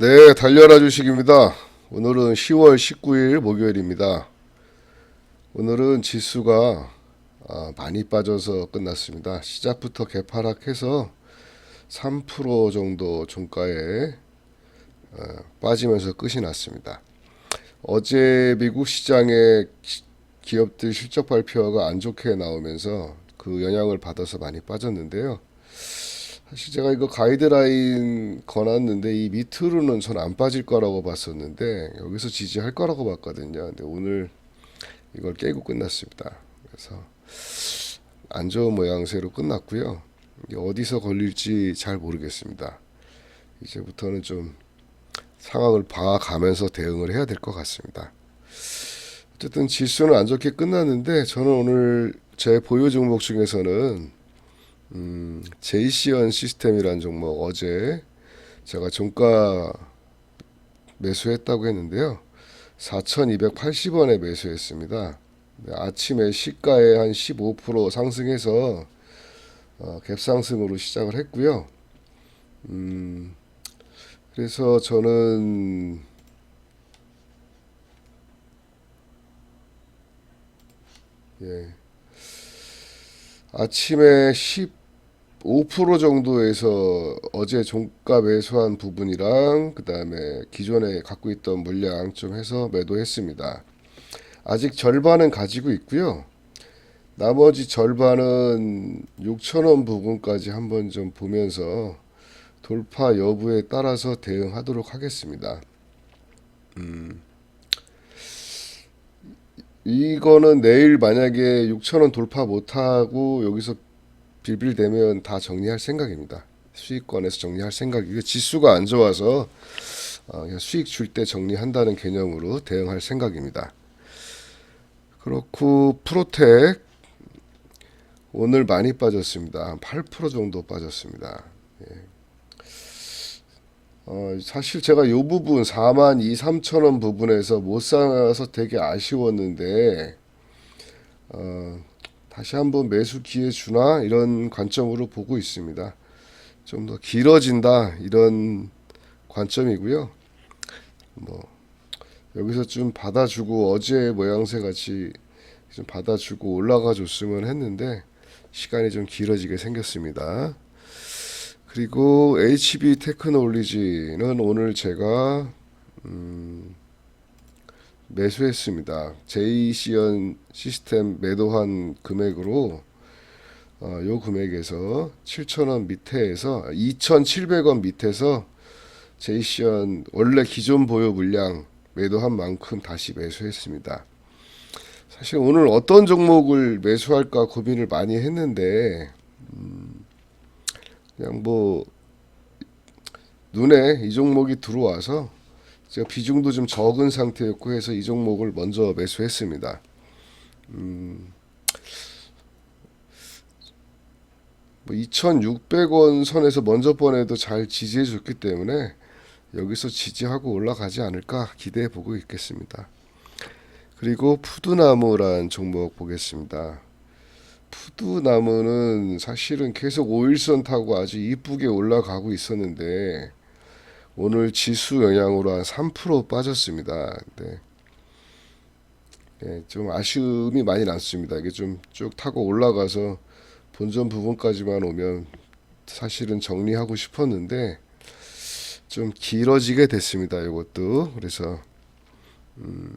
네, 달려라 주식입니다. 오늘은 10월 19일 목요일입니다. 오늘은 지수가 아, 많이 빠져서 끝났습니다. 시작부터 개파락해서 3% 정도 종가에 어, 빠지면서 끝이 났습니다. 어제 미국 시장의 기- 기업들 실적 발표가 안 좋게 나오면서 그 영향을 받아서 많이 빠졌는데요. 사실 제가 이거 가이드라인 거놨는데 이 밑으로는 전 안 빠질 거라고 봤었는데 여기서 지지할 거라고 봤거든요. 근데 오늘 이걸 깨고 끝났습니다. 그래서 안 좋은 모양새로 끝났고요. 어디서 걸릴지 잘 모르겠습니다. 이제부터는 좀 상황을 봐가면서 대응을 해야 될 것 같습니다. 어쨌든 지수는 안 좋게 끝났는데 저는 오늘 제 보유 종목 중에서는 음, 제이시언 시스템이라는 종목 어제 제가 종가 매수했다고 했는데요. 4,280원에 매수했습니다. 네, 아침에 시가에 한 15% 상승해서 어, 갭상승으로 시작을 했고요. 음, 그래서 저는 예, 아침에 15% 정도에서 어제 종가 매수한 부분이랑 그 다음에 기존에 갖고 있던 물량 좀 해서 매도했습니다. 아직 절반은 가지고 있고요. 나머지 절반은 6천원 부분까지 한번 좀 보면서 돌파 여부에 따라서 대응하도록 하겠습니다. 음. 이거는 내일 만약에 6천원 돌파 못하고 여기서 빌빌대면 다 정리할 생각입니다. 수익권에서 정리할 생각이고 지수가 안 좋아서 어, 수익 줄 때 정리한다는 개념으로 대응할 생각입니다. 그렇고 프로텍 오늘 많이 빠졌습니다. 한 8% 정도 빠졌습니다. 예. 어, 사실 제가 이 부분 4만 2, 3천 원 부분에서 못 사서 되게 아쉬웠는데 어, 다시 한번 매수 기회 주나 이런 관점으로 보고 있습니다. 좀 더 길어진다 이런 관점이고요. 뭐 여기서 좀 받아주고 어제 모양새 같이 좀 받아주고 올라가 줬으면 했는데 시간이 좀 길어지게 생겼습니다. 그리고 HB 테크놀리지는 오늘 제가 음, 매수했습니다. 제이시언 시스템 매도한 금액으로 어, 요 금액에서 7,000원 밑에에서 2,700원 밑에서 제이시언 원래 기존 보유 물량 매도한 만큼 다시 매수했습니다. 사실 오늘 어떤 종목을 매수할까 고민을 많이 했는데 음, 그냥 뭐 눈에 이 종목이 들어와서 제가 비중도 좀 적은 상태였고 해서 이 종목을 먼저 매수했습니다. 음, 뭐 2,600원 선에서 먼저 번에도 잘 지지해 줬기 때문에 여기서 지지하고 올라가지 않을까 기대해 보고 있겠습니다. 그리고 푸드나무란 종목 보겠습니다. 푸드나무는 사실은 계속 5일선 타고 아주 이쁘게 올라가고 있었는데 오늘 지수 영향으로 한 3% 빠졌습니다. 네. 예, 좀 아쉬움이 많이 남습니다. 이게 좀 쭉 타고 올라가서 본전 부분까지만 오면 사실은 정리하고 싶었는데 좀 길어지게 됐습니다. 이것도 그래서 음,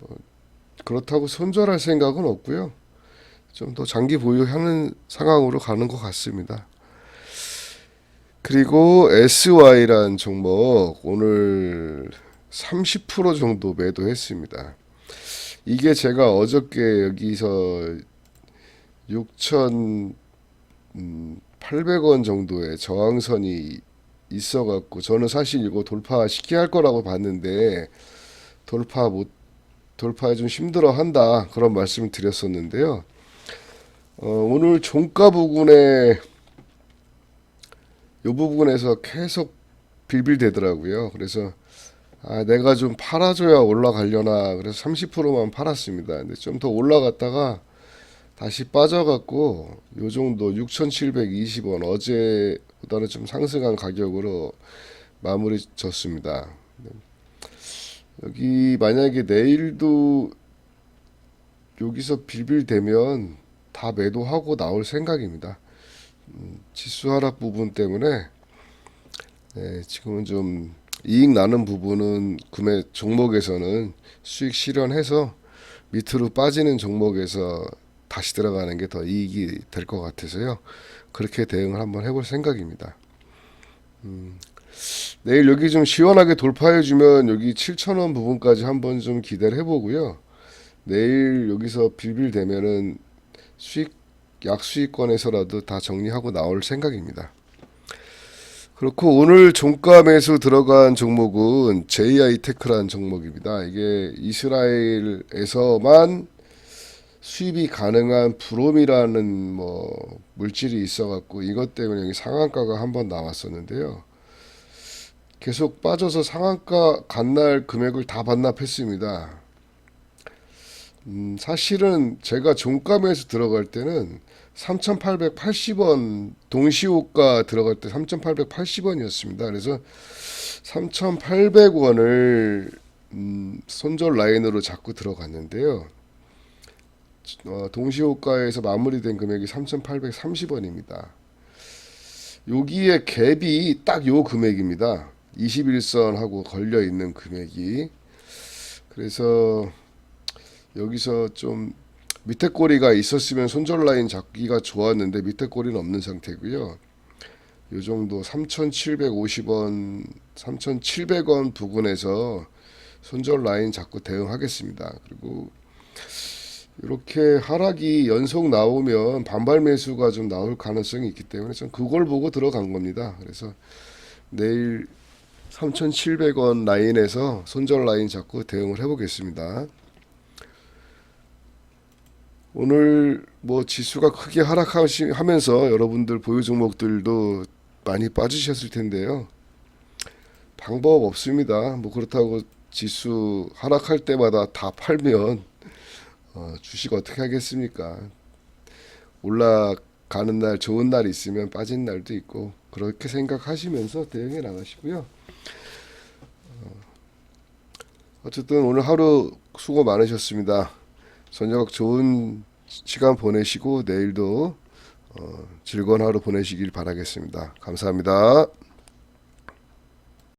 뭐 그렇다고 손절할 생각은 없고요. 좀 더 장기 보유하는 상황으로 가는 것 같습니다. 그리고 SY란 종목 오늘 30% 정도 매도했습니다. 이게 제가 어저께 여기서 6,800원 정도의 저항선이 있어갖고 저는 사실 이거 돌파시켜야 할 거라고 봤는데 돌파 못 돌파에 좀 힘들어 한다 그런 말씀을 드렸었는데요. 어, 오늘 종가 부분에 이 부분에서 계속 빌빌대더라고요. 그래서 아, 내가 좀 팔아줘야 올라가려나 그래서 30%만 팔았습니다. 근데 좀 더 올라갔다가 다시 빠져갖고 요 정도 6,720원 어제보다는 좀 상승한 가격으로 마무리 졌습니다. 여기 만약에 내일도 여기서 빌빌대면 다 매도하고 나올 생각입니다. 음, 지수 하락 부분 때문에 네, 지금은 좀 이익 나는 부분은 구매 종목에서는 수익 실현해서 밑으로 빠지는 종목에서 다시 들어가는 게 더 이익이 될 것 같아서요. 그렇게 대응을 한번 해볼 생각입니다. 음, 내일 여기 좀 시원하게 돌파해주면 여기 7,000원 부분까지 한번 좀 기대를 해보고요. 내일 여기서 빌빌대면은 수익 약수익권에서라도 다 정리하고 나올 생각입니다. 그렇고 오늘 종가 매수 들어간 종목은 JI 테크라는 종목입니다. 이게 이스라엘에서만 수입이 가능한 브롬이라는 뭐 물질이 있어갖고 이것 때문에 여기 상한가가 한번 나왔었는데요. 계속 빠져서 상한가 간 날 금액을 다 반납했습니다. 음, 사실은 제가 종가매에서 들어갈 때는 3,880원 동시호가 들어갈 때 3,880원이었습니다. 그래서 3,800원을 음, 손절 라인으로 잡고 들어갔는데요. 어, 동시호가에서 마무리된 금액이 3,830원입니다. 여기에 갭이 딱 요 금액입니다. 21선하고 걸려 있는 금액이. 그래서 여기서 좀 밑에 꼬리가 있었으면 손절 라인 잡기가 좋았는데 밑에 꼬리는 없는 상태고요. 요 정도 3,750원, 3,700원 부근에서 손절 라인 잡고 대응하겠습니다. 그리고 이렇게 하락이 연속 나오면 반발 매수가 좀 나올 가능성이 있기 때문에 전 그걸 보고 들어간 겁니다. 그래서 내일 3,700원 라인에서 손절 라인 잡고 대응을 해보겠습니다. 오늘 뭐 지수가 크게 하락하면서 여러분들 보유 종목들도 많이 빠지셨을 텐데요. 방법 없습니다. 뭐 그렇다고 지수 하락할 때마다 다 팔면 어, 주식 어떻게 하겠습니까? 올라가는 날 좋은 날 있으면 빠진 날도 있고 그렇게 생각하시면서 대응해 나가시고요. 어, 어쨌든 오늘 하루 수고 많으셨습니다. 저녁 좋은 시간 보내시고 내일도 어, 즐거운 하루 보내시길 바라겠습니다. 감사합니다.